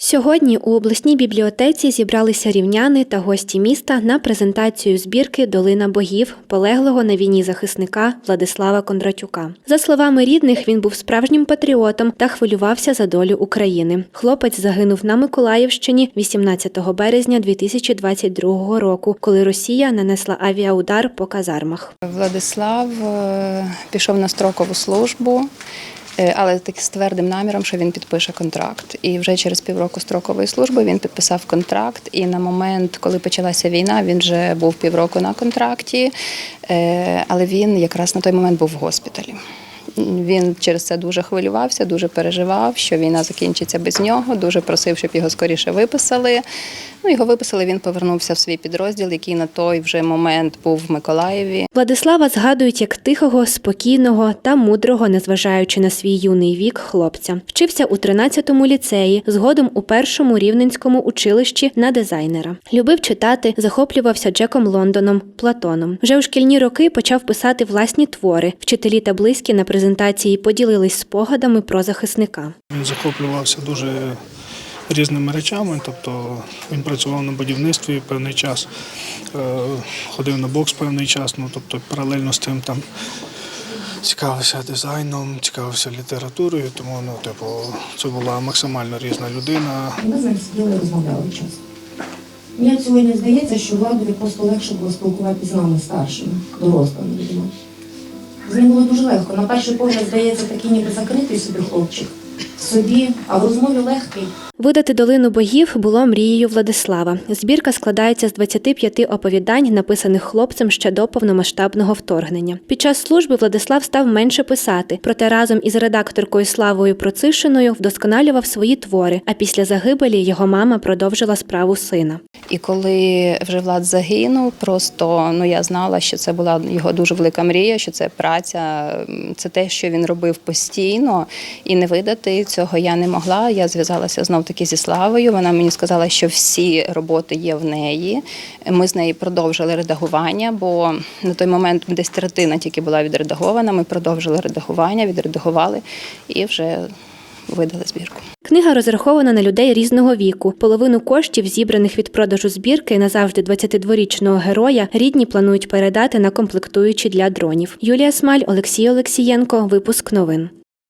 Сьогодні у обласній бібліотеці зібралися рівняни та гості міста на презентацію збірки Долина богів, полеглого на війні захисника Владислава Кондратюка. За словами рідних, він був справжнім патріотом та хвилювався за долю України. Хлопець загинув на Миколаївщині 18 березня 2022 року, коли Росія нанесла авіаудар по казармах. Владислав е, пішов на строкову службу, але так з твердим наміром, що він підпише контракт. І вже через півроку строкової служби він підписав контракт. І на момент, коли почалася війна, він вже був півроку на контракті, е, але він якраз на той момент був в госпіталі. Він через це дуже хвилювався, дуже переживав, що війна закінчиться без нього. Дуже просив, щоб його скоріше виписали. Ну, його виписали. Він повернувся в свій підрозділ, який на той вже момент був в Миколаєві. Владислава згадують як тихого, спокійного та мудрого, незважаючи на свій юний вік, хлопця. Вчився у 13-му ліцеї, згодом у першому рівненському училищі на дизайнера. Любив читати, захоплювався Джеком Лондоном, Платоном. Вже у шкільні роки почав писати власні твори. Вчителі та близькі на презентації поділились спогадами про захисника. Він захоплювався дуже різними речами, тобто він працював на будівництві певний час, е, ходив на бокс певний час, ну тобто паралельно з тим там цікавився дизайном, цікавився літературою, тому ну, типу, це була максимально різна людина. Ми з ним сиділи розмовляли часто. Мені сьогодні здається, що владові просто легше було спілкуватися з нами старшими, дорослими людьми. З було дуже легко. На перший погляд, здається, такий ніби закритий собі хлопчик собі, а в розмові легкий. Видати долину богів було мрією Владислава. Збірка складається з 25 оповідань, написаних хлопцем ще до повномасштабного вторгнення. Під час служби Владислав став менше писати, проте разом із редакторкою Славою Процишиною вдосконалював свої твори. А після загибелі його мама продовжила справу сина. І коли вже Влад загинув, просто ну я знала, що це була його дуже велика мрія, що це праця, це те, що він робив постійно, і не видати цього я не могла. Я зв'язалася знов таки зі Славою. Вона мені сказала, що всі роботи є в неї. Ми з нею продовжили редагування, бо на той момент десь третина тільки була відредагована. Ми продовжили редагування, відредагували і вже видали збірку. Книга розрахована на людей різного віку. Половину коштів, зібраних від продажу збірки назавжди 22-річного героя, рідні планують передати на комплектуючі для дронів. Юлія Смаль, Олексій Олексієнко. Випуск новин.